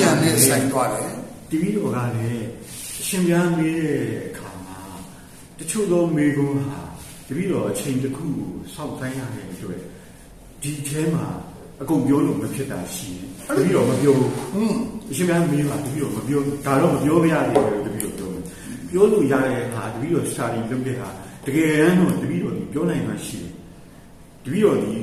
ဉာဏ်နဲ့ဆိုင်သွားတယ်တပည့်တော်ကလည်းအရှင်ပြားမေးတဲ့အခါမှာတချို့သောမေကွန်းဟာတပည့်တော်အချိန်တစ်ခုကိုစောင့်တိုင်းရတဲ့အတွက်ဒီထဲမှာအကုန်ပြောလို့မဖြစ်တာရှိတယ်တပည့်တော်မပြောဘူးဟွန်းအရှင်ပြားမေးပါတပည့်တော်မပြောဒါတော့မပြောပြရတယ်လို့တပည့်တော်ပြောတယ်ပြောလို့ရတဲ့အခါတပည့်တော်စာရီလုပ်တဲ့ဟာတကယ်တမ်းတော့တပည့်တော်ဒီပြောနိုင်မှရှိတယ်တပည့်တော်ဒီ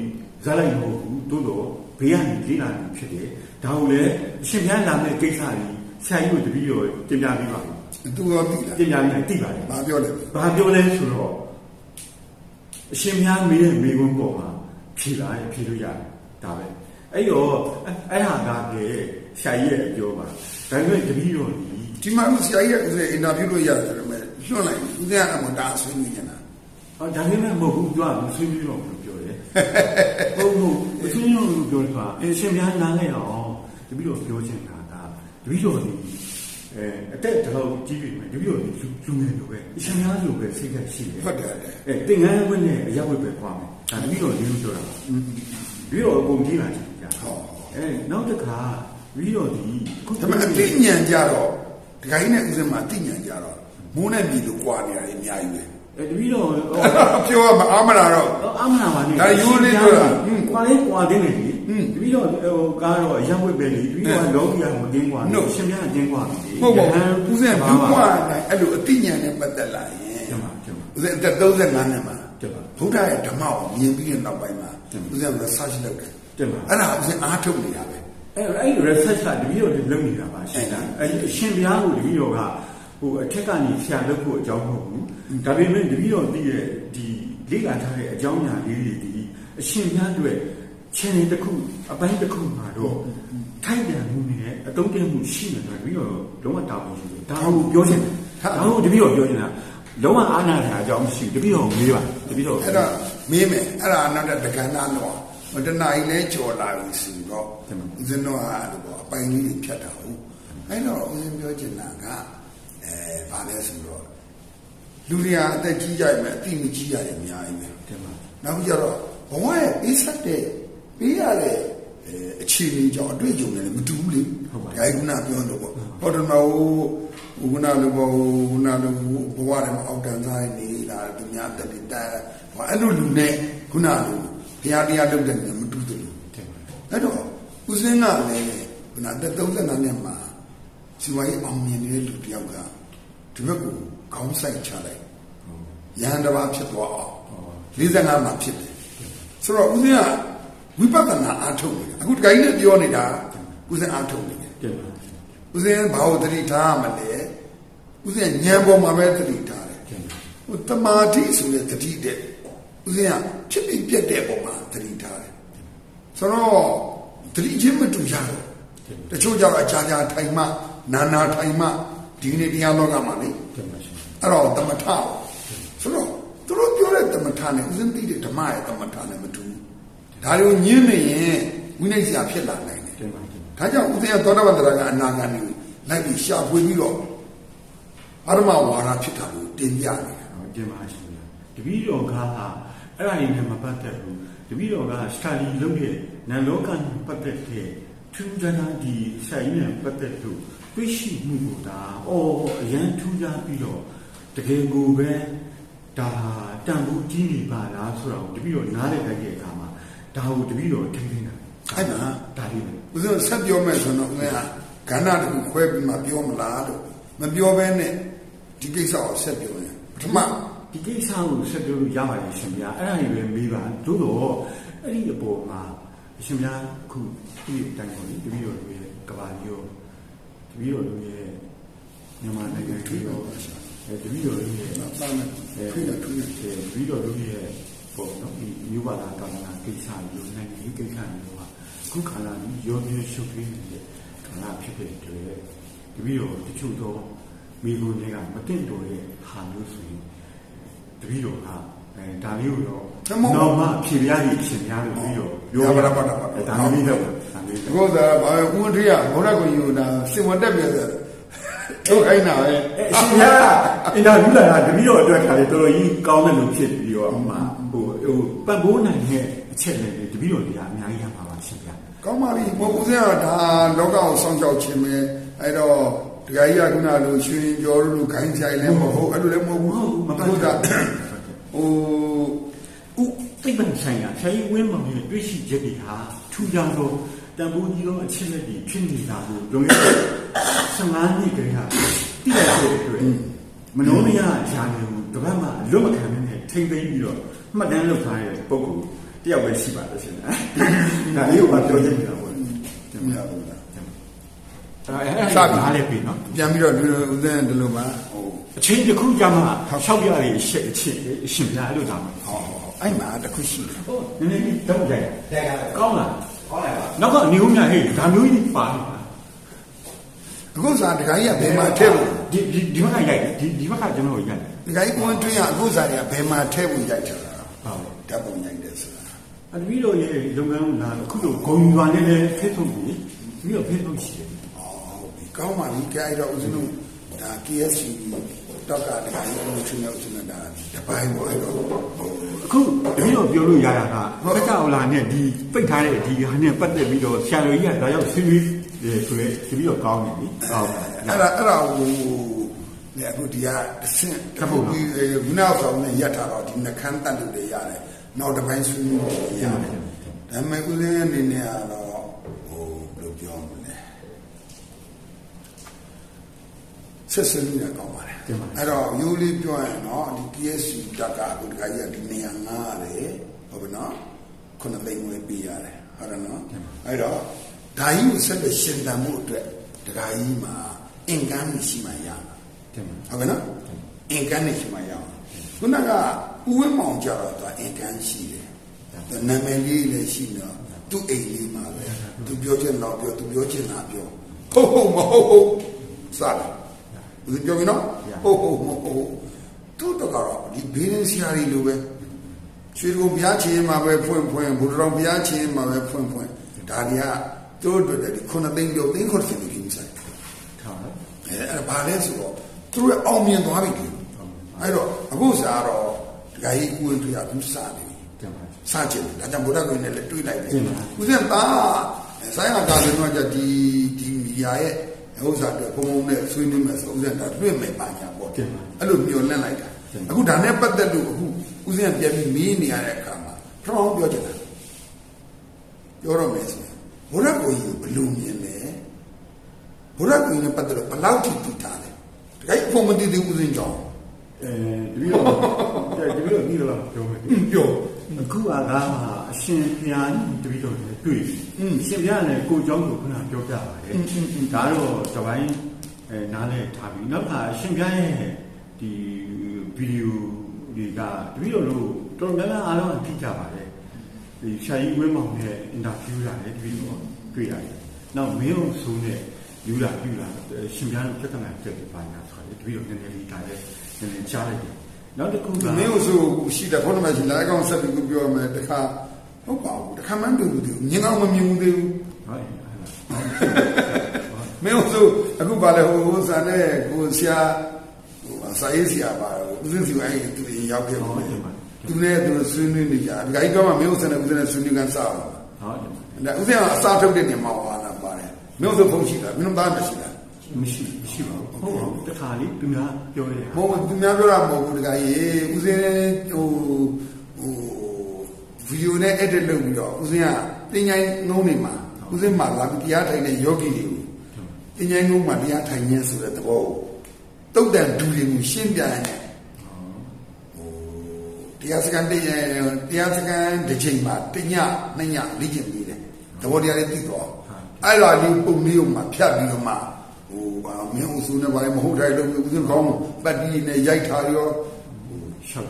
ဇာတ်လိုက်မဟုတ်ဘူးတိုးတော့ဘေးကနေလေးလာနေဖြစ်တယ် ဒါကိုလည်းအရှင်ပြားလာတဲ့ကိစ္စကြီးဆရာကြီးကိုတပည့်တော်တင်ပြပြီးပါဘူးသူရောသိလားတင်ပြပြီးသိပါတယ်ဘာပြောလဲ။ဘာပြောလဲဆိုတော့အရှင်များမေးတဲ့မေးခွန်းပေါ်မှာဖြေလာရင်ဖြေလို့ရတယ်ဒါပဲ။အဲ့တော့အဲ့ဟာကလည်းဆရာကြီးရဲ့အပြောပါ။ဒါပေမဲ့တပည့်တော်ဒီဒီမှာဆရာကြီးကဦးဇင်းအင်တာဗျူးလို့ရတယ်ဆိုပေမဲ့လွှတ်လိုက်ဦးဇင်းကတော့ဒါဆွေးနွေးနေတာအော်ဒါပေမဲ့မဟုတ်ဘူးသူကမဆွေးနွေးတော့ဘူးပြောတယ်။ဟုတ်ဟုတ်မဆွေးနွေးတော့ဘူးပြောတယ်ဆိုတာအရှင်များနားလဲအောင် တပည့်တော်ပြောချင်တာကတပည့်တော်ဒီအဲအတက်တော့ကြီးပြီမယ်တပည့်တော်ဒီလူလူငယ်လိုပဲအရှင်များလိုပဲစိတ်ကရှိတယ်ဟုတ်တယ်တဲ့အဲတင်ငန်းဝင်းနဲ့အရောက်ဝဲပဲခွာမယ်ဒါတပည့်တော်လေးလို့ပြောတာပါပြီးတော့အကုန်ကြီးလာချင်ကြဟောအဲနောက်တစ်ခါပြီးတော့ဒီခုဒါပေမဲ့အသိဉာဏ်ကြတော့ဒကာကြီးနဲ့ဦးဇင်းမှာအသိဉာဏ်ကြတော့မိုးနဲ့မြေလိုကွာနေရတယ်အများကြီးပဲ အဲတပည့်တော်ဟောပြောရမအားမလားတော့အမနာပါနဲ့ဒါရိုးလေးပြောတာဟွန်းကွာလေးကွာတင်းနေလေဟွန်းတပည့်တော်ဟိုကားတော့အရောက်ဝဲပဲလေတပည့်တော်ကလောကီယာမတင်းကွာ No ရှင်များအတင်းကွာပြီဟုတ်ပါရဟန်းဘူးဦးဇင်းဘာဘူးမှကွာနိုင်အဲ့လိုအသိဉာဏ်နဲ့ပတ်သက်လာရင်ကျမကျမဦးဇင်းအသက်35နှစ်မှာကျမဘုရားရဲ့ဓမ္မကိုမြင်ပြီးတဲ့နောက်ပိုင်းမှာကျမဦးဇင်းက research လုပ်တယ်ကျမအဲ့ဒါဦးဇင်းအားထုတ်နေတာပဲအဲ့အဲ့ research ကတပည့်တော်တွေလုပ်နေတာပါရှင်ဒါအဲ့အရှင်ဘုရားကိုတပည့်တော်က ဟိုအထက်ကနေဆရာလုပ်ဖို့အကြောင်းမဟုတ်ဘူးဒါပေမဲ့တပည့်တော်သိတဲ့ဒီလေ့လာထားတဲ့အကြောင်းအရာလေးတွေဒီအရှင်ဘုရားတွေခြေနေတစ်ခုအပိုင်းတစ်ခုမှာတော့ထိုက်တယ်မှုနဲ့အတုံးတဲမှုရှိနေတယ်တပည့်တော်လုံးဝတာဝန်ရှိတယ်ဒါကိုပြောချင်တယ်ဒါကိုတပည့်တော်ပြောချင်တာလုံးဝအားနာတဲ့အကြောင်းမရှိဘူးတပည့်တော်မေးပါတပည့်တော်အဲ့တော့မင်းမယ်အဲ့ဒါနောက်တဲ့တက္ကနာတော့ဟိုတနာကြီးလဲကြော်လာပြီဆိုတော့ဦးဇင်းတို့ကအဲ့လိုပေါ့အပိုင်လေးတွေဖြတ်တာဟုတ်အဲ့တော့ဦးဇင်းပြောချင်တာက အဲဘာလဲဆိုတော့လူတွေဟာအသက်ကြီးကြရင်အတိမကြီးရတယ်အများကြီးပဲတင်ပါနောက်ကြတော့ဘဝရဲ့အေးဆက်တဲ့ပေးရတဲ့အဲအခြေအနေကြောင့်အတွေ့အကြုံတွေလည်းမတူဘူးလေဟုတ်ပါဘူးဒါကခုနပြောလို့ပေါ့ဟောတယ်မဟုတ်ခုနလိုပေါ့ခုနလိုဘဝထဲမှာအောက်တန်းသားနေလာသူများတက်ပြီးတက်ဟောအဲ့လိုလူနဲ့ခုနလိုဘုရားတရားလုပ်တဲ့လူနဲ့မတူဘူးလို့တင်ပါအဲ့တော့ဦးစင်းကလည်းခုနတက်35နှစ်မှာ စီဝါရေးအောင်မြင်နေတဲ့လူတစ်ယောက်ကဒီဘက်ကိုခေါင်းဆိုင်ချလိုက်ရဟန်တစ်ပါးဖြစ်သွားအောင်45မှာဖြစ်တယ်ဆိုတော့ဦးဇင်းကဝိပဿနာအားထုတ်နေတာအခုတခါကြီးနဲ့ပြောနေတာဦးဇင်းအားထုတ်နေတယ်တင်ပါဦးဇင်းဘာလို့တတိထားရမလဲဦးဇင်းဉာဏ်ပေါ်မှာပဲတတိထားတယ်ဟိုတမာတိဆိုတဲ့တတိတဲ့ဦးဇင်းကဖြစ်ပြီးပြက်တဲ့ပုံမှာတတိထားတယ်ဆိုတော့တတိချင်းမတူရတော့တချို့ကြတော့အကြာကြာထိုင်မှ နာနာထိုင်မှဒီနေ့တရားလောကမှာလေတင်ပါရှင်အဲ့တော့တမထဆိုတော့သူတို့ပြောတဲ့တမထနဲ့ဥစဉ်သိတဲ့ဓမ္မရဲ့တမထနဲ့မတူဘူးဒါတွေကိုညင်းနေရင်ဝိနည်းစရာဖြစ်လာနိုင်တယ်တင်ပါတင်ပါဒါကြောင့်ဥစဉ်ကသောတာပန်တရားကအနာဂတ်နေလိုက်ပြီးရှာဖွေပြီးတော့အရမဝါဒဖြစ်တာကိုတင်ပြနေတာဟောတင်ပါရှင်တပည့်တော်ကဟာအဲ့ဒါလေးနဲ့မပတ်သက်ဘူးတပည့်တော်ကစတာလီလုပ်ရဲ့နန်လောကနဲ့ပတ်သက်တဲ့ ထူးခြားတဲ့ဒီဆိုင်နဲ့ပတ်သက်လို့သိရှိမှုကိုဒါအော်အရန်ထူးခြားပြီးတော့တကယ်ကိုပဲဒါတန်ဖို့ကြီးနေပါလားဆိုတော့တပည့်တော်နားလည်လိုက်တဲ့အခါမှာဒါကိုတပည့်တော်ထင်ထင်တာအဲ့ဒါဒါလေးပဲဥစဉ်ဆက်ပြောမယ်ဆိုတော့ဥစဉ်ကကဏ္ဍတစ်ခုခွဲပြီးမှပြောမလားလို့မပြောဘဲနဲ့ဒီကိစ္စကိုဆက်ပြောရင်ပထမဒီကိစ္စကိုဆက်ပြောလို့ရပါတယ်ရှင်ဗျာအဲ့ဒါကြီးပဲမေးပါသို့တော့အဲ့ဒီအပေါ်မှာ ရှင်ဗျာအခုဒီအတိုင်းပေါ်တပည့်တော်တို့ရဲ့ကဘာရောတပည့်တော်တို့ရဲ့မြန်မာနိုင်ငံကြီးရောအဲတပည့်တော်တို့ရဲ့တမ်းနဲ့ထွေးရထွေးရအဲတပည့်တော်တို့ရဲ့ပေါ့နော်ဒီမြို့ပါလာကာလကိစ္စမျိုးနိုင်ငံရေးကိစ္စမျိုးကအခုခါလာပြီးရောပြရှုပ်ပြီးနေတဲ့ခါလာဖြစ်တဲ့အတွက်တပည့်တော်တချို့သောမိဂုံတွေကမတင်တော်တဲ့ဟာမျိုးဆိုရင်တပည့်တော်က အဲဒါလေးကိုတော့တော့မှဖြေပြရည်အရှင်များလို့ပြီးတော့ပြောဒါမျိုးလေးတော့ဒါမျိုးဒီတော့ကောသာဘာပဲဦးထေးရဘောရကိုယူတာစင်ဝတက်ပြတယ်ထုတ်ခိုင်းတာပဲအဲအရှင်များအင်တာဗျူးလာတာတပည့်တော်အတွက်ခါလေတော်တော်ကြီးကောင်းတယ်လို့ဖြစ်ပြီးတော့အမှဟိုဟိုပတ်ဘိုးနိုင်တဲ့အချက်လည်းတပည့်တော်တွေကအများကြီးရပါပါရှင်ဗျာကကောင်းပါပြီဘုဦးစင်းကဒါလောကကိုစောင့်ရှောက်ခြင်းပဲအဲ့တော့ဒကာကြီးကခုနလိုရွှေရင်ကျော်တို့လိုခိုင်းကြိုင်လည်းမဟုတ်အဲ့လိုလည်းမဟုတ်ဘူးမပတ်ဘုရား ဟိုဥသိပ္ပံဆိုင်ရာဆရာကြီးဝင်းမောင်ရဲ့တွေ့ရှိချက်တွေဟာထူးခြားသောတန်ဖိုးကြီးသောအချက်အလက်တွေဖြစ်နေတာကိုလွန်ခဲ့တဲ့15နှစ်ကတည်းကသိရတဲ့အတွက်မနောမယရာနေကိုတပတ်မှလွတ်မခံနဲ့ထိမ့်သိမ်းပြီးတော့မှတ်တမ်းလုပ်ထားတဲ့ပုံကိုတယောက်ပဲရှိပါတယ်ရှင်။ဒါလေးကိုပါပြောချင်တာပေါ့။မရဘူးလားအဲအဲ့ဒါနားလဲပြီနော်ပြန်ပြီးတော့လူဦးစင်းဒီလိုပါဟို အချိန်တစ်ခုကြာမှရှောက်ပြရည်ရှက်အချင်းအရှင်ပြလို့ဒါမှဟောအဲ့မှာတစ်ခုရှိတယ်ဟုတ်နည်းနည်းလေးတော့ကြိုက်တဲ့ကကောင်းလားကောင်းတယ်ပါနောက်ကအမျိုးများဟဲ့ဒါမျိုးကြီးပါနေတာအခုစားဒကာကြီးကဘယ်မှာထည့်ဖို့ဒီဒီဒီဘက်ကရိုက်တယ်ဒီဒီဘက်ကကျွန်တော်ရိုက်တယ်ဒကာကြီးကိုယ်တွင်းကအခုစားတွေကဘယ်မှာထည့်ဖို့ရိုက်ထားတာဟုတ်ဓာတ်ပုံရိုက်တယ်ဆိုတာအတပီတော်ရဲ့လုပ်ငန်းကအခုလိုဂုံရွာနဲ့လည်းဖိတ်ထုတ်ပြီးပြီးတော့ဖိတ်ထုတ်ရှိတယ်ဟုတ်ပြီကောင်းပါပြီကြိုက်တော့ဦးဇင်းတို့ဒါ KSC တော့ကဒကာကြီးကိုချင်းနေဦးဇင်းတို့ဒါတပိုင်းပေါ်အဲ့တော့ဟိုအခုတပီတော်ပြောလို့ရတာကစက္ကဝလာနဲ့ဒီပိတ်ထားတဲ့ဒီဟာနဲ့ပတ်သက်ပြီးတော့ဆရာတော်ကြီးကဒါရောက်ဆွေးနွေးတယ်ဆိုရဲတပီတော်ကောင်းတယ်နိဟုတ်အဲ့ဒါအဲ့ဒါဟိုလေအခုဒီကတစ်ဆင့်ကပ်ပြီးဝိနာဆောင်နဲ့ရက်ထားတော့ဒီနှခမ်းတတ်လို့တွေရတယ်နောက်တစ်ပိုင်းဆွေးနွေးလို့ရတယ်ဒါပေမဲ့ဦးဇင်းအနေနဲ့ကတော့ဟိုဘယ်လိုပြောမလဲ ဆက်စပ်လို့ရကောင်းပါတယ်အဲ့တော့ရိုးလေးပြောရင်တော့ဒီ PSC တက်ကအခုဒီကကြီးကဒီနေရာငားရတယ်ဟုတ်ပြီနော်ခုနှစ်သိန်းဝယ်ပေးရတယ်ဟုတ်တယ်နော်အဲ့တော့ဒါကြီးကိုဆက်လက်ရှင်တန်မှုအတွက်ဒကာကြီးမှာအင်ကန်းရှိမှရမှာတယ်မဟုတ်ကဲ့နော်အင်ကန်နဲ့ရှိမှရအောင်ခုနကဥဝင်းမောင်ကြတော့သူအင်ကန်ရှိတယ်သူနာမည်လေးလည်းရှိတော့သူ့အိမ်လေးမှာပဲသူပြောချင်တော့ပြောသူပြောချင်တာပြောဟုတ်ဟုတ်မဟုတ်ဟုတ်စတယ် ဦးပြောပြီနော်ဟုတ်ဟုတ်မဟုတ်ဟုတ်သူတော့ကတော့ဒီဘေးရင်းဆရာကြီးလိုပဲရွှေကုံဘုရားချင်းမှာပဲဖွင့်ဖွင့်ဘုရားတော်ဘုရားချင်းမှာပဲဖွင့်ဖွင့်ဒါတွေကသူတို့အတွက်ဒီခုနှစ်သိန်းပြောသိန်းခုနှစ်သိန်းကြီးဆိုင်ထားတယ်အဲအဲ့ဒါဘာလဲဆိုတော့သူတို့အောင်မြင်သွားပြီလေအဲ့တော့အခုစားတော့ဒကာကြီးကိုယ်တွေ့ရဘူးစားနေပြီတယ်မစားချင်တယ်ဒါကြောင့်ဗုဒ္ဓဂုဏ်နဲ့လည်းတွေ့လိုက်တယ်ကျင်ပါဦးဇင်းသားဆိုင်ရတာလည်းတော့じゃဒီဒီမီဒီယာရဲ့ ဥစ္စာတွေဘုံဘုံနဲ့ဆွေးနွေးမယ်ဆိုဦးဇင်းဒါတွေ့မယ်ပါညာပေါ့ကျင်ပါအဲ့လိုမျောလင့်လိုက်တာကျင်ပါအခုဒါနဲ့ပတ်သက်လို့အခုဦးဇင်းကပြန်ပြီးမီးနေရတဲ့အခါမှာပထမဆုံးပြောချင်တာပြောတော့မယ်ဆိုရင်ဘုရားကိုယ်ကြီးကိုဘယ်လိုမြင်လဲဘုရားကိုယ်ကြီးနဲ့ပတ်သက်လို့ဘယ်လောက်ထိတည်ထားလဲတကယ်အဖို့မတည်သေးဦးဇင်းကြောင့်အဲတပီတော့တပီတော့ဒီလိုပြောမယ်ပြော အခုကငါအရှင်ဘုရားတပီတော့တွေ့ပြီအရှင်ဘုရားလည်းကိုเจ้าကိုခုနပြောပြပါတယ်ဒါတော့တပိုင်းအဲနားလဲထားပြီနောက်ကအရှင်ဘုရားရဲ့ဒီဗီဒီယိုတွေကတပီတော့လို့တော်တော်များများအားလုံးအသိကြပါတယ်ဒီရှာကြီးဝင်းမောင်နဲ့အင်တာဗျူးရတယ်တပီတော့တွေ့ရတယ်နောက်မင်းအောင်ဆိုးနဲ့ယူလာပြလာရှင်ဘုရားတို့ပြဿနာတက်ပြီးပါညာဆိုတယ်တပီတော့နည်းနည်းလေးဒါလည်းနည်းနည်းကြားလိုက်တယ် နောက်တစ်ခုကမင်းတို့ဆိုရှိတဲ့ခေါင်းမှရှိလာကောင်ဆက်ပြီးပြောရမယ်တခါဟုတ်ပါဘူးတခါမှမတွေ့ဘူးသူမြင်အောင်မမြင်ဘူးသေးဘူးဟုတ်မင်းတို့ဆိုအခုပါလေဟိုဟိုဆန်နဲ့ကိုဆရာဟိုစာရေးဆရာပါတော့ဦးစင်းစီအဲ့သူရောက်ခဲ့ပါမယ်သူနဲ့သူဆွေးနွေးနေကြဒီကိတော့မင်းတို့ဆန်နဲ့ဦးစင်းနဲ့ဆွေးနွေးကန်စားအောင်ဟုတ်တယ်ဒါဦးစင်းကအစားထုတ်တဲ့နေမှာပါလားပါတယ်မင်းတို့ဖုန်းရှိတာမင်းတို့သားမရှိလားမရှိ မရှိပါဘူးဟုတ်ပါဘူးတခါလေးသူများပြောရတယ်မဟုတ်သူများပြောတာမဟုတ်ဘူးတခါကြီးဦးစင်းဟိုဟိုဗီဒီယိုနဲ့ edit လုပ်ပြီးတော့ဦးစင်းကတင်ញိုင်းငုံးနေမှာဦးစင်းမှာလာပြီးတရားထိုင်တဲ့ယောဂီတွေကိုတင်ញိုင်းငုံးမှာတရားထိုင်ခြင်းဆိုတဲ့သဘောကိုတုတ်တန်ဒူတွေကိုရှင်းပြရတဲ့တရားစကန်တည်းတရားစကန်တစ်ချိန်မှာတညနှစ်ညလေ့ကျင့်ပြီးတယ်သဘောတရားလေးသိတော့အဲ့လိုလေးပုံလေးကိုမှဖြတ်ပြီးတော့မှ ဟိုဘာမင်းအဆူနဲ့ဘာလဲမဟုတ်တယ်လို့ဦးစင်းကောင်းပတ်ပြီးနဲ့ရိုက်ထားရောရှောက်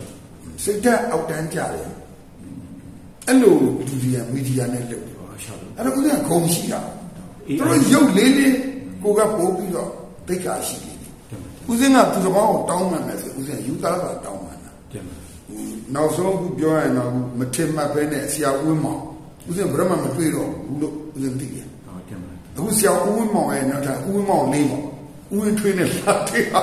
စိတ်ဓာတ်အောက်တန်းကြတယ်အဲ့လိုလူကြီးကမီဒီယာနဲ့လုပ်တယ်ရှောက်အဲ့တော့ဦးဇင်းကဂုံရှိတာသူတို့ရုပ်လေးလေးကိုကပို့ပြီးတော့တိတ်ခါရှိတယ်ဦးဇင်းကသူတစ်ပေါင်းကိုတောင်းမှန်မယ်ဆိုဦးဇင်းယူသားတာတောင်းမှန်တာတယ်ဟိုနောက်ဆုံးအခုပြောရရင်တော့မထင်မှတ်ပဲနဲ့ဆရာဦးမောင်ဦးဇင်းဘယ်တော့မှမတွေ့တော့ဘူးလို့ဦးဇင်းသိတယ်ဟုတ်တယ် အခုဆရာဦးမောင်ရဲ့နောက်ထပ်ဦးမောင်လေးပေါ့ဦးဝင်းထွေးနဲ့လာတဲ့ဟာ